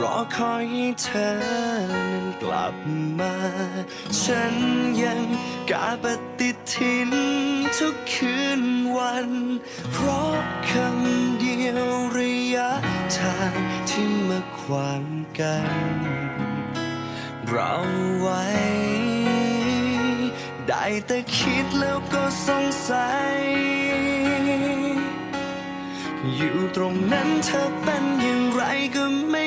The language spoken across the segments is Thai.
รอคอยให้เธอนั้นกลับมา ฉันยังกาปฏิทินทุกคืนวัน เพราะคำเดียวระยะทางที่มาขวางกัน เราไว้ ได้แต่คิดแล้วก็สงสัย อยู่ตรงนั้นเธอเป็นอย่างไรก็ไม่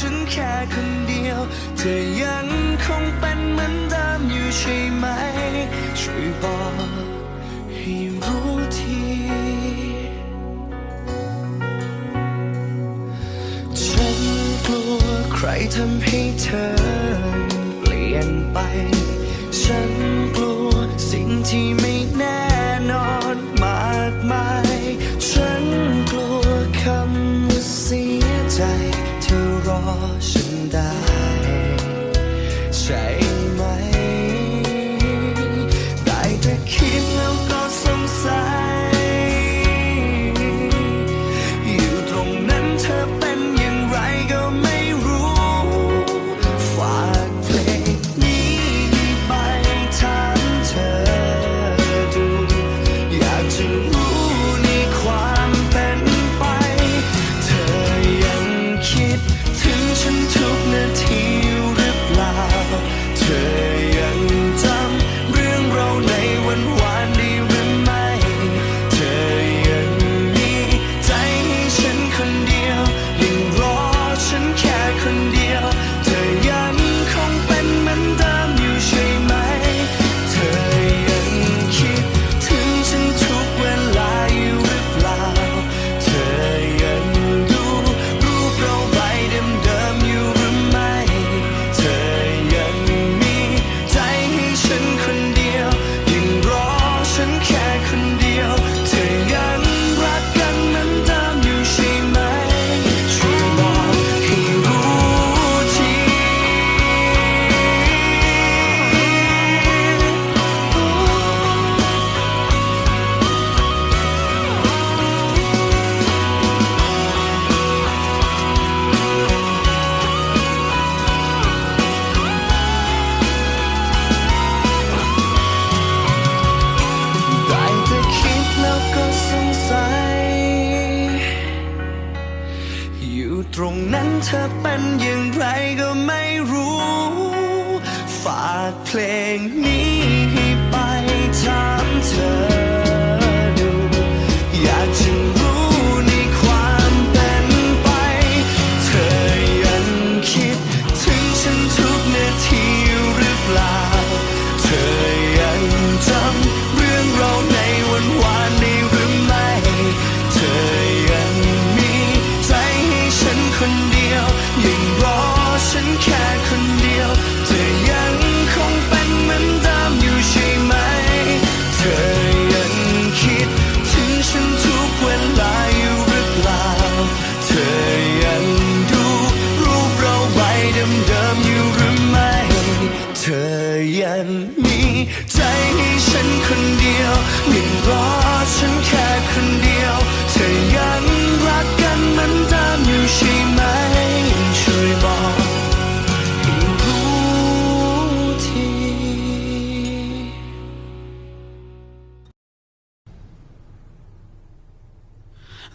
ฉันแค่คนเดียว เธอยังคงเป็นเหมือนเดิมอยู่ใช่ไหม ช่วยบอกให้รู้ทีฉันกลัวใครทำให้เธอเปลี่ยนไป ฉัน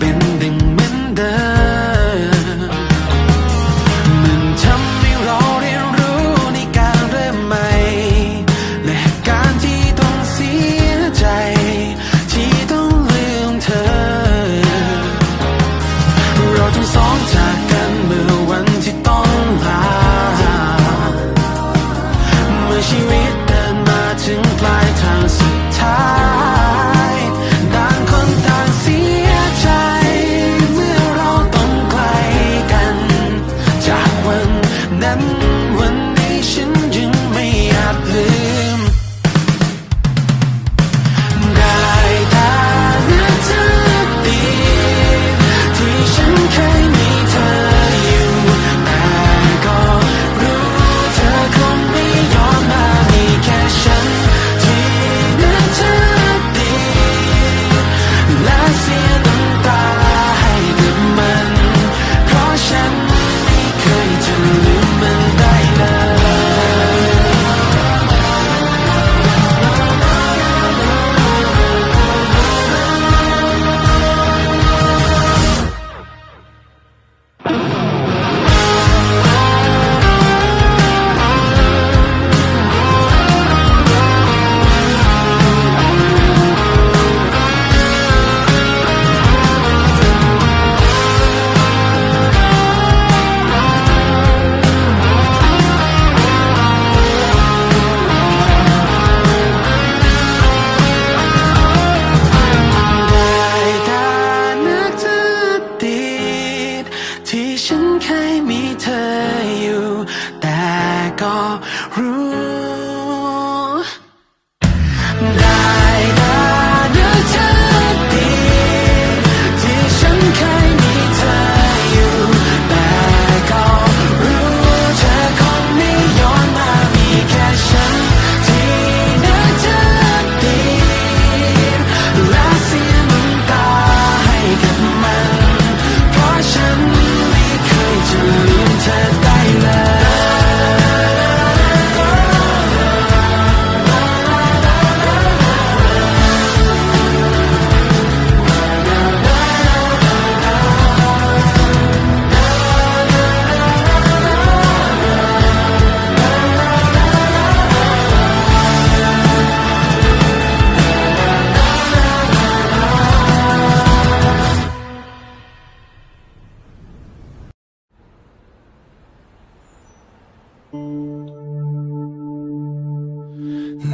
been ั้นวันนี้ฉันยังไม่อาจลืม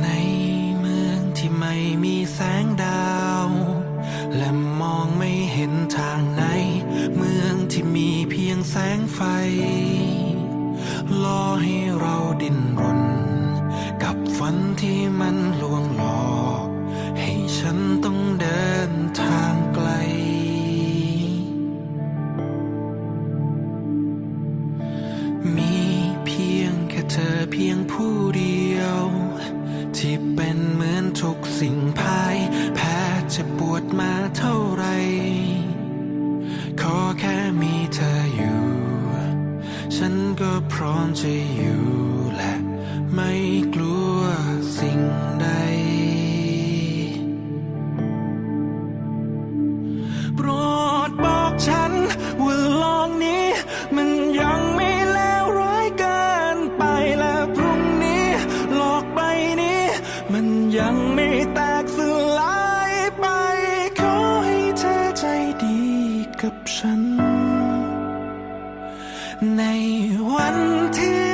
ในเมืองที่ไม่มีแสงดาว และมองไม่เห็นทางในเมืองที่มีเพียงแสงไฟ วดมาเท่าไร ขอแค่มีเธออยู่ ฉันก็พร้อมจะอยู่ ในวันที่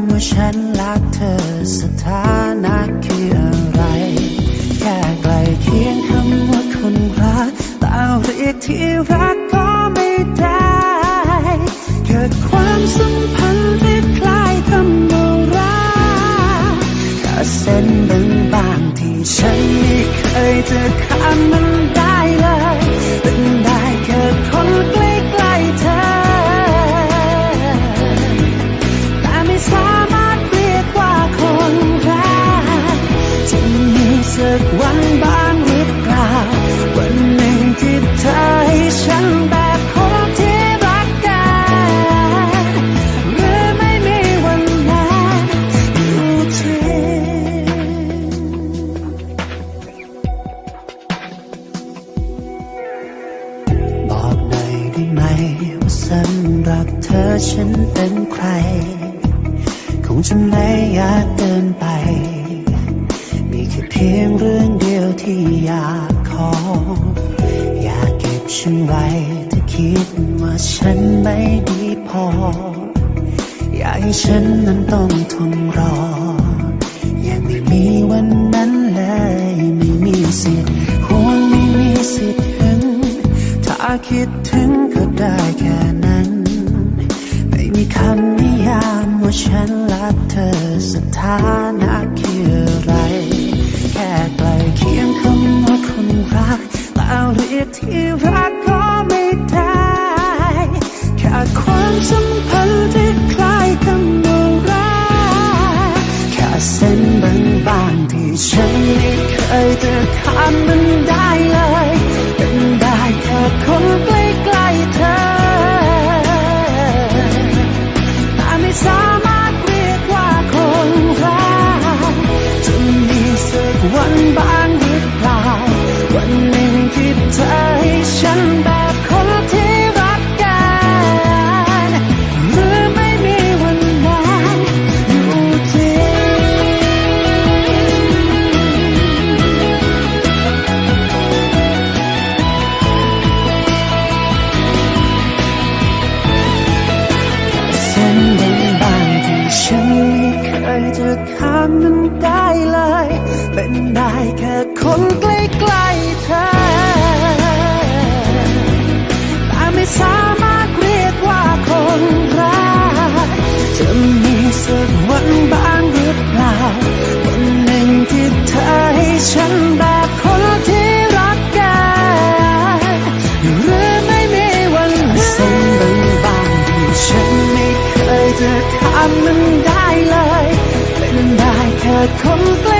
ฉันรักเธอสถานะคืออะไร แค่ใกลเคียงคำว่าคนรักแต่เรียกที่รักก็ไม่ได้เกิดความสัมพันธ์ที่คล้ายคำว่ารักแค่เส้นบางๆที่ฉันไม่เคยจะข้ามมันได้ ฉันนั้นต้องทนรอ ยังไม่มีวันนั้นเลยไม่มีสิทธิ์คงไม่มีสิทธิ์ถึงถ้าคิดถึงก็ได้ามมันได้เลย เป็นได้แค่คนใกล้ ค่ค